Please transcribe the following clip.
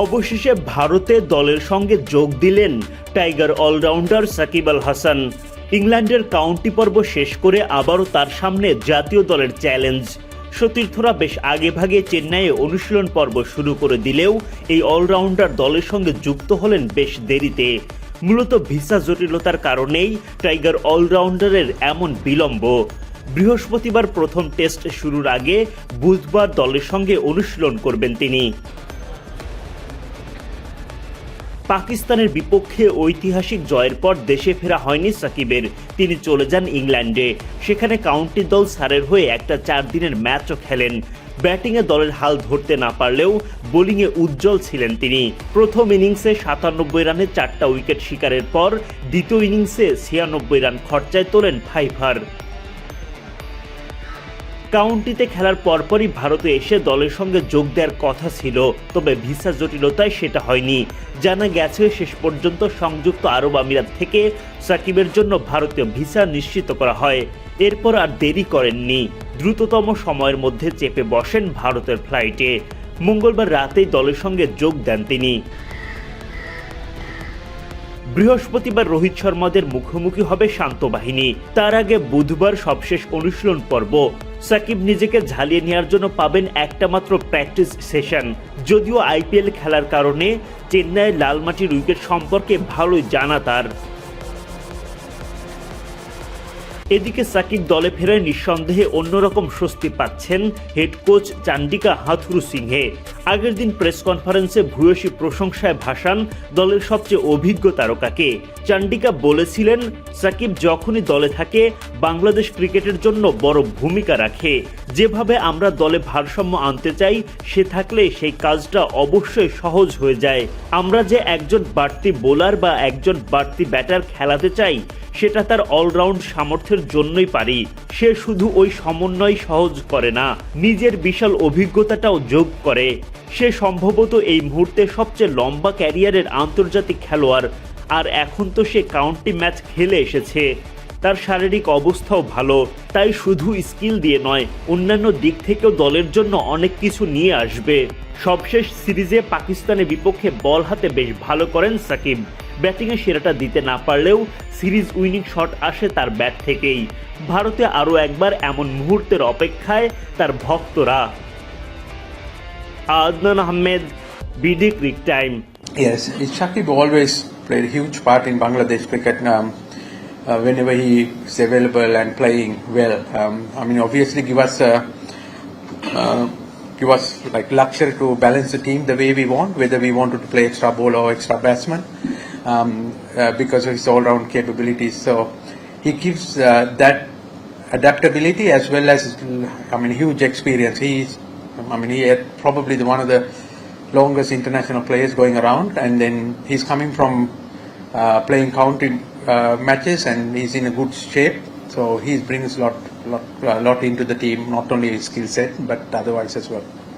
অবশেষে ভারতে দলের সঙ্গে যোগ দিলেন টাইগার অলরাউন্ডার সাকিব আল হাসান। ইংল্যান্ডের কাউন্টি পর্ব শেষ করে আবারও তার সামনে জাতীয় দলের চ্যালেঞ্জ। সতীর্থরা বেশ আগেভাগে চেন্নাইয়ে অনুশীলন পর্ব শুরু করে দিলেও এই অলরাউন্ডার দলের সঙ্গে যুক্ত হলেন বেশ দেরিতে। মূলত ভিসা জটিলতার কারণেই টাইগার অলরাউন্ডারের এমন বিলম্ব। বৃহস্পতিবার প্রথম টেস্ট শুরুর আগে বুধবার দলের সঙ্গে অনুশীলন করবেন তিনি। পাকিস্তানের বিপক্ষে ঐতিহাসিক জয়ের পর দেশে ফেরা হয়নি সাকিবের। তিনি চলে যান ইংল্যান্ডে। সেখানে কাউন্টি দল সারের হয়ে একটা চার দিনের ম্যাচও খেলেন। ব্যাটিংয়ে দলের হাল ধরতে না পারলেও বোলিংয়ে উজ্জ্বল ছিলেন তিনি। প্রথম ইনিংসে সাতানব্বই রানে চারটা উইকেট শিকারের পর দ্বিতীয় ইনিংসে ছিয়ানব্বই রান খরচায় তোলেন ফাইভার কাউন্টিতে খেলার পরপরই ভারতে এসে দলের সঙ্গে যোগ দেওয়ার কথা ছিল, তবে ভিসা জটিলতায় সেটা হয়নি। জানা গেছে, শেষ পর্যন্ত সংযুক্ত আরব আমিরাত থেকে সাকিবের জন্য ভারতীয় ভিসা নিশ্চিত করা হয়। এরপর আর দেরি করেননি। দ্রুততম সময়ের মধ্যে চেপে বসেন ভারতের ফ্লাইটে। মঙ্গলবার রাতেই দলের সঙ্গে যোগ দেন তিনি। বৃহস্পতিবার রোহিত শর্মাদের মুখোমুখি হবে শান্ত বাহিনী। তার আগে বুধবার সবশেষ অনুশীলন পর্ব সাকিব নিজেকে ঝালিয়ে নেওয়ার জন্য পাবেন একটা মাত্র প্র্যাকটিস সেশন যদিও আইপিএল খেলার কারণে চেন্নাইয়ের লালমাটির উইকেট সম্পর্কে ভালোই জানা তার। এদিকে সাকিব দলে ফেরায় নিঃসন্দেহে অন্যরকম স্বস্তি পাচ্ছেন হেড কোচ চান্ডিকা হাথুরু সিংহে। আগের দিন প্রেস কনফারেন্সে ভূয়সী প্রশংসায় ভাসান দলের সবচেয়ে অভিজ্ঞ তারকাকে। চান্ডিকা বলেছিলেন, সাকিব যখনই দলে থাকে, বাংলাদেশ ক্রিকেটের জন্য বড় ভূমিকা রাখে। যেভাবে আমরা দলে ভারসাম্য আনতে চাই, সে থাকলে সেই কাজটা অবশ্যই সহজ হয়ে যায়। আমরা যে একজন বাড়তি বোলার বা একজন বাড়তি ব্যাটার খেলাতে চাই, সেটা তার অলরাউন্ড সামর্থ্যের জন্যই পারি। সে শুধু ওই সমন্বয় সহজ করে না, নিজের বিশাল অভিজ্ঞতাটাও যোগ করে। সে সম্ভবত এই মুহূর্তে সবচেয়ে লম্বা ক্যারিয়ারের আন্তর্জাতিক খেলোয়াড়, আর এখন তো সে কাউন্টি ম্যাচ খেলে এসেছে। তার শারীরিক অবস্থাও ভালো, তাই শুধু স্কিল দিয়ে নয়, অন্যান্য দিক থেকেও দলের জন্য অনেক কিছু নিয়ে আসবে। সবশেষ সিরিজে পাকিস্তানের বিপক্ষে বল হাতে বেশ ভালো করেন সাকিব। ব্যাটিংয়ে সেরাটা দিতে না পারলেও সিরিজ উইনিং শট আসে তার ব্যাট থেকেই। ভারতে আরও একবার এমন মুহূর্তের অপেক্ষায় তার ভক্তরা। Adnan Ahmed, BD Creek Time. Yes, Shakib always played a huge part in Bangladesh cricket. Um, uh, whenever he is available and playing well, um, I mean, obviously give us uh, uh, give us like luxury to balance the team the way we want, whether we wanted to play extra bowler or extra batsman, um, uh, because of his all-round capabilities. So he gives uh, that adaptability as well as I mean huge experience. He I mean he had probably the, one of the longest international players going around, and then he's coming from uh, playing county uh, matches, and he's in a good shape. So he brings a lot, lot, a lot into the team, not only his skill set but otherwise as well.